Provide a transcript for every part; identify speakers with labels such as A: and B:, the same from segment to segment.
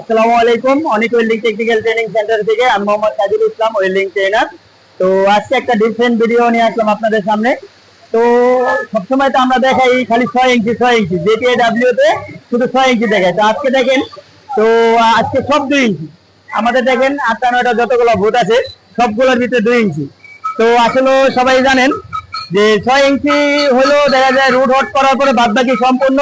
A: আসসালামু আলাইকুম। অনেক ওয়েল্ডিং টেকনিক্যাল ট্রেনিং সেন্টার থেকে আমি মোহাম্মদ কাজুল ইসলাম ওয়েল্ডিং ট্রেনার তো আজকে একটা ডিফারেন্ট ভিডিও নিয়ে আসলাম আপনাদের সামনে। তো সবসময় তো আমরা দেখাই খালি ছয় ইঞ্চি ছয় ইঞ্চি। জেটিএ ডাব্লিউ তে শুধু ছয় ইঞ্চি দেখায়। তো আজকে দেখেন, তো আজকে সব দুই ইঞ্চি। আমাদের দেখেন আটটা নয়টা যতগুলো ভূত আছে, সবগুলোর ভিতরে দুই ইঞ্চি। তো আসলে সবাই জানেন যে ছয় ইঞ্চি হলো দেখা যায় রুট হট করার পরে বাদ বাকি সম্পূর্ণ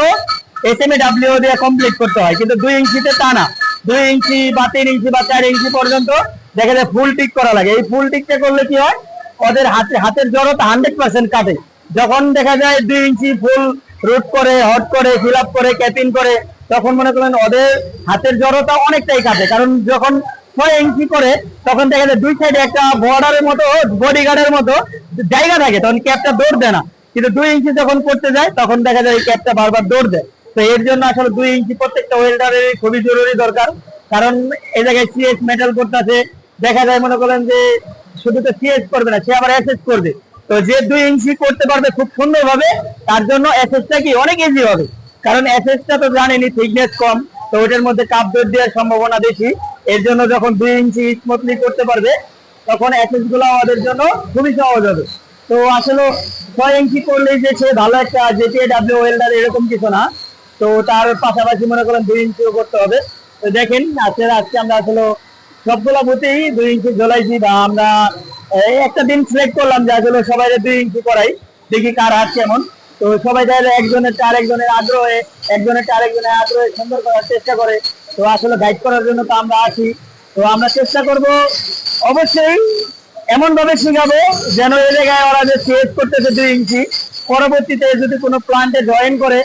A: এস এম এ ডাব্লিউ দিয়ে কমপ্লিট করতে হয়। কিন্তু দুই ইঞ্চিতে তা না। দুই ইঞ্চি বা তিন ইঞ্চি বা চার ইঞ্চি পর্যন্ত দেখা যায় ফুল টিক করা লাগে। এই ফুল টিকটা করলে কি হয়? ওদের হাতে হাতের জড়তা হান্ড্রেড পার্সেন্ট কাটে। যখন দেখা যায় দুই ইঞ্চি ফুল রুট করে, হট করে ফিল করে, ক্যাপিং করে, তখন মনে করেন ওদের হাতের জড়তা অনেকটাই কাটে। কারণ যখন ছয় ইঞ্চি করে, তখন দেখা যায় দুই সাইডে একটা বর্ডারের মতো বডি গার্ডের মতো জায়গা থাকে। তখন ক্যাপটা দৌড় দেয় না। কিন্তু দুই ইঞ্চি যখন করতে যায়, তখন দেখা যায় এই ক্যাপটা বারবার দৌড় দেয়। তো এর জন্য আসলে দুই ইঞ্চি প্রত্যেকটা ওয়েল্ডারের খুবই জরুরি দরকার। কারণ এই জায়গায় সিএস মেটাল করতেছে, দেখা যায় মনে করেন যে শুধু তো সিএস করবে না, সে আবার এসএস করবে। তো যে দুই ইঞ্চি করতে পারবে খুব সুন্দর ভাবে তার জন্য এসএসটা কি অনেক ইজি হবে। কারণ এসএসটা তো জানেনি থিকনেস কম, তো ওটার মধ্যে কাপ দৌড় দেওয়ার সম্ভাবনা বেশি। এর জন্য যখন দুই ইঞ্চি স্মুথলি করতে পারবে, তখন এসএসগুলো আমাদের জন্য খুবই সহজ হবে। তো আসলে ছয় ইঞ্চি করলেই যে সে ভালো একটা জেটিএ ডাব্লিউ ওয়েল্ডার এরকম কিছু না। তো তার পাশাপাশি মনে করেন দুই ইঞ্চিও করতে হবে। তো দেখেন, আজকে আজকে আমরা আসলে সবগুলা বুথেই দুই ইঞ্চি ঝোলাইছি বা আমরা, এই একটা দিন সিলেক্ট করলাম যে আসলে সবাই দুই ইঞ্চি করাই, দেখি কার হাত কেমন। তো সবাই চাইলে একজনের চার একজনের আগ্রহে, একজনের চার একজনের আগ্রহে সুন্দর করার চেষ্টা করে। তো আসলে গাইড করার জন্য তো আমরা আছি। তো আমরা চেষ্টা করব অবশ্যই এমন ভাবে শিখাবো যেন এই জায়গায় ওরা যে সেভ করতেছে দুই ইঞ্চি পরবর্তীতে যদি কোনো প্লান্টে জয়েন করে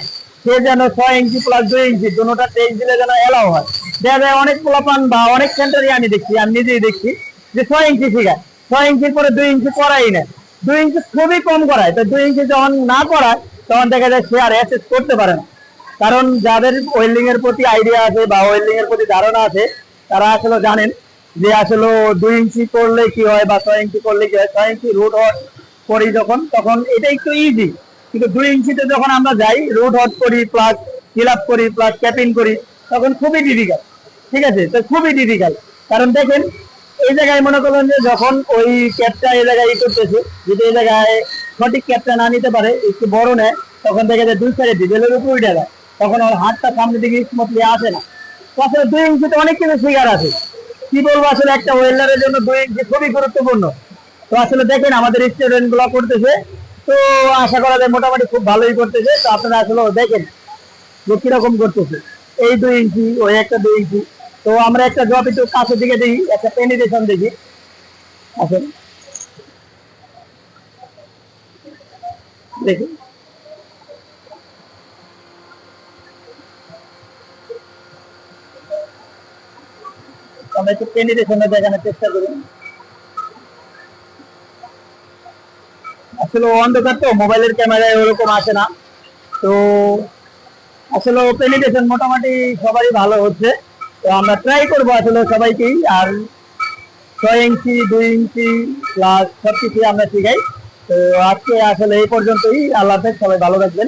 A: সে যেন ছয় ইঞ্চি প্লাস দুই ইঞ্চি দুটোটা টেস্ট দিলে যেন এলাও হয়। দেখা যায় অনেক প্লান বা অনেক সেন্টারই আমি দেখছি, আমি নিজেই দেখছি, যে ছয় ইঞ্চি শিখায়। ছয় ইঞ্চির পরে দুই ইঞ্চি করাই না দুই ইঞ্চি খুবই কম করায়। তো দুই ইঞ্চি যখন না করায়, তখন দেখা যায় সে আর অ্যাসেস করতে পারে না। কারণ যাদের ওয়েল্ডিং এর প্রতি আইডিয়া আছে বা ওয়েল্ডিং এর প্রতি ধারণা আছে, তারা আসলে জানেন যে আসলে দুই ইঞ্চি করলে কি হয় বা ছয় ইঞ্চি করলে কি হয়। ছয় ইঞ্চি রুট হট করি যখন, তখন এটা একটু ইজি কিন্তু দুই ইঞ্চিতে যখন আমরা যাই রুট হট করি প্লাস ফিল আপ করি প্লাস ক্যাপিং করি, তখন খুবই ডিফিকাল্ট ঠিক আছে? তো খুবই ডিফিকাল্ট কারণ দেখেন, এই জায়গায় মনে করলেন যে যখন ওই ক্যাপটা এই জায়গায় ই করতেছে, যদি এই জায়গায় সঠিক ক্যাপটা না নিতে পারে, একটু বড় নেয়, তখন দেখা যায় দুই সাইডে ডিজেলের উপর উঠে যায়। তখন ওর হাতটা সামনের দিকে স্মুথলি আসে না। তো আসলে দুই ইঞ্চিতে অনেক কিছু শিকার আছে। কি বলব, আসলে একটা ওয়েল্ডারের জন্য দুই ইঞ্চি খুবই গুরুত্বপূর্ণ। তো আসলে দেখেন, আমাদের স্টুডেন্টগুলো করতেছে তো আশা করা যায় মোটামুটি খুব ভালোই করতেছে। তো আপনারা আসলে দেখেন যে কীরকম করতেছে। এই দুই ইঞ্চি, ওই একটা দুই ইঞ্চি। তো আমরা একটা জব একটু কাছের দিকে দেখি, একটা পেনিটেশন দেখি। আসেন। দেখি। আমরা একটু পেনিটেশনে দেখানোর চেষ্টা করি। আসলে অন্ধকার তো, মোবাইলের ক্যামেরায় ওরকম আসে না। তো আসলে পেনিটেশন মোটামুটি সবারই ভালো হচ্ছে। তো আমরা ট্রাই করব আসলে সবাইকেই, আর ছয় ইঞ্চি, দুই ইঞ্চি প্লাস সব কিছুই আমরা শিখাই। তো আজকে আসলে এই পর্যন্তই। আল্লাহ সবাই ভালো থাকবেন।